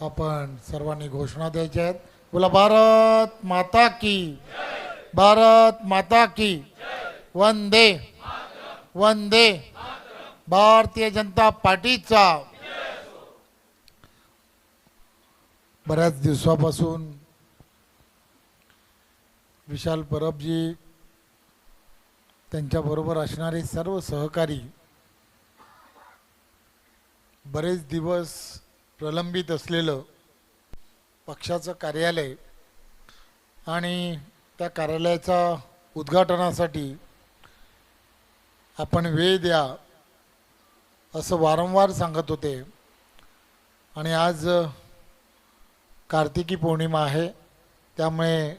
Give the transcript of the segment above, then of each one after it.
आपण सर्वांनी घोषणा द्यायच्या आहेत. बोला भारत माता की. भारत माता की. वंदे. वंदे. भारतीय जनता पार्टीचा. बऱ्याच दिवसापासून विशाल परबजी त्यांच्याबरोबर असणारे सर्व सहकारी बरेच दिवस प्रलंबित असलेलं पक्षाचं कार्यालय आणि त्या कार्यालयाचा उद्घाटनासाठी आपण वेळ द्या असं वारंवार सांगत होते. आणि आज कार्तिकी पौर्णिमा आहे. त्यामुळे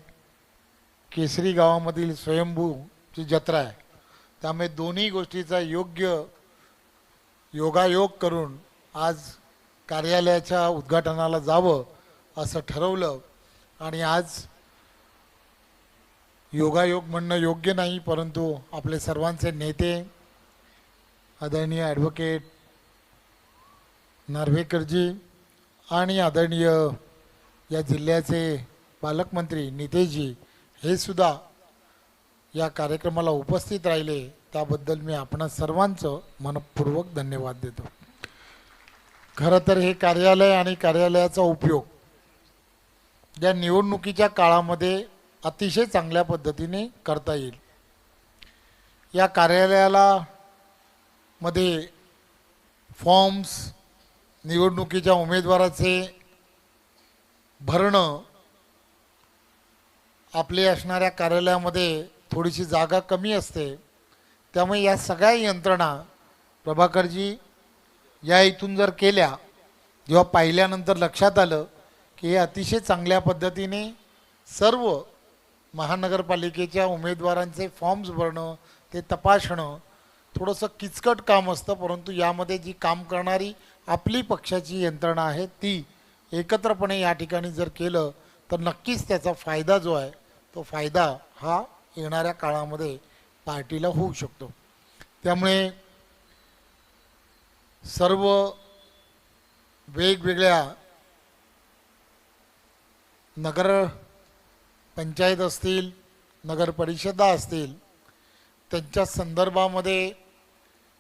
केसरी गावामधील स्वयंभूची जत्रा आहे. त्यामुळे दोन्ही गोष्टीचा योग्य योगायोग करून आज कार्यालयाच्या उद्घाटनाला जावं असं ठरवलं. आणि आज योगायोग म्हणणं योग्य नाही परंतु आपले सर्वांचे नेते आदरणीय ॲडव्होकेट नार्वेकरजी आणि आदरणीय या जिल्ह्याचे पालकमंत्री नितेशजी हे सुद्धा या कार्यक्रमाला उपस्थित राहिले. त्याबद्दल मी आपणा सर्वांचं मनपूर्वक धन्यवाद देतो. खरं तर हे कार्यालय आणि कार्यालयाचा उपयोग या निवडणुकीच्या काळामध्ये अतिशय चांगल्या पद्धतीने करता येईल. या कार्यालयाला मध्ये फॉर्म्स निवडणुकीच्या उमेदवाराचे भरणं आपले असणाऱ्या कार्यालयामध्ये थोडीशी जागा कमी असते. त्यामुळे या सगळ्या यंत्रणा प्रभाकरजी या इथून जर केल्या जेव्हा पाहिल्यानंतर लक्षात आलं की हे अतिशय चांगल्या पद्धतीने सर्व महानगरपालिकेच्या उमेदवारांचे फॉर्म्स भरणं ते तपासणं थोडंसं किचकट काम असतं परंतु यामध्ये जी काम करणारी आपली पक्षाची यंत्रणा आहे ती एकत्रपणे या ठिकाणी जर केलं तर नक्कीच त्याचा फायदा जो आहे तो फायदा हा येणाऱ्या काळामध्ये पार्टीला होऊ शकतो. त्यामुळे सर्व वेगवेगळ्या नगर पंचायत असतील नगर परिषदा असतील त्यांच्या संदर्भामध्ये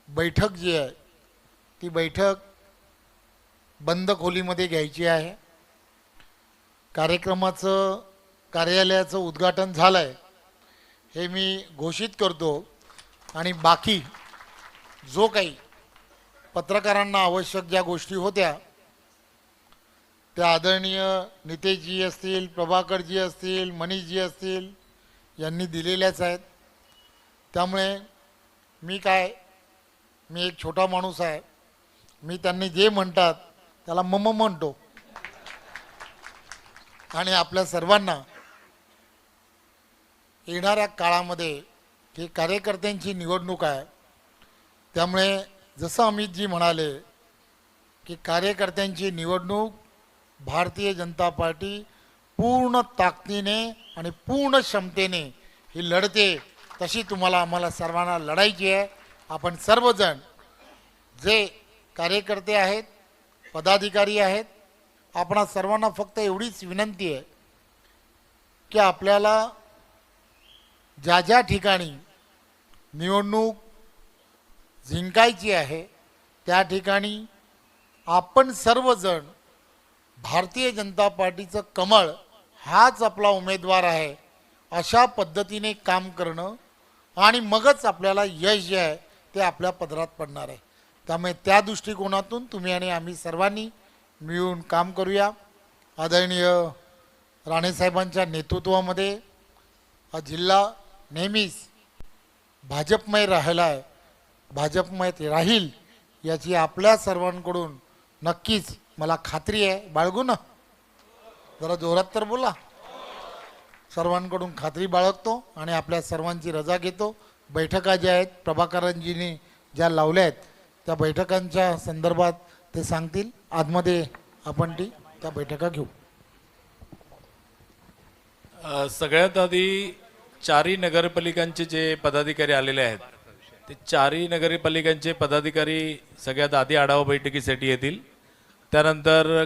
बैठक जी आहे ती बैठक बंद खोलीमध्ये घ्यायची आहे. कार्यक्रमाचं कार्यालयाचं उद्घाटन झालं आहे हे मी घोषित करतो. आणि बाकी जो काही पत्रकारांना आवश्यक ज्या गोष्टी होत्या त्या आदरणीय नितेशजी असतील प्रभाकरजी असतील मनीषजी असतील यांनी दिलेल्याच आहेत. त्यामुळे मी काय मी एक छोटा माणूस आहे. मी त्यांनी जे म्हणतात त्याला मम म्हणतो. आणि आपल्या सर्वांना येणाऱ्या काळामध्ये ही कार्यकर्त्यांची निवडणूक आहे त्यामुळे जसं अमितजी म्हणाले की कार्यकर्त्यांची निवडणूक भारतीय जनता पार्टी पूर्ण ताकदीने आणि पूर्ण क्षमतेने ही लढते तशी तुम्हाला आम्हाला सर्वांना लढायची आहे. आपण सर्वजण जे कार्यकर्ते आहेत पदाधिकारी आहेत आपणा सर्वांना फक्त एवढीच विनंती आहे की आपल्याला ज्या ज्या ठिकाणी निवडणूक जिंकायची आहे त्या ठिकाणी आपण सर्वजण भारतीय जनता पार्टीचं कमळ हाच आपला उमेदवार आहे अशा पद्धतीने काम करणं आणि मगच आपल्याला यश जे आहे ते आपल्या पदरात पडणार आहे. त्यामुळे त्या दृष्टिकोनातून तुम्ही आणि आम्ही सर्वांनी मिळून काम करूया. आदरणीय राणेसाहेबांच्या नेतृत्वामध्ये हा जिल्हा नेहमीच भाजपमय राहिला आहे भाजपमध्ये राहील याची आपल्या सर्वांकडून नक्कीच मला खात्री आहे. बाळगू ना. जरा जोरात तर बोला. सर्वांकडून खात्री बाळगतो आणि आपल्या सर्वांची रजा घेतो. बैठका ज्या आहेत प्रभाकरनजींनी ज्या लावल्या आहेत त्या बैठकांच्या संदर्भात ते सांगतील. आतमध्ये आपण ती त्या बैठका घेऊ. सगळ्यात आधी चारही नगरपालिकांचे जे पदाधिकारी आलेले आहेत ते चारही नगरपालिकांचे पदाधिकारी सगळ्यात आधी आढावा बैठकीसाठी येतील. त्यानंतर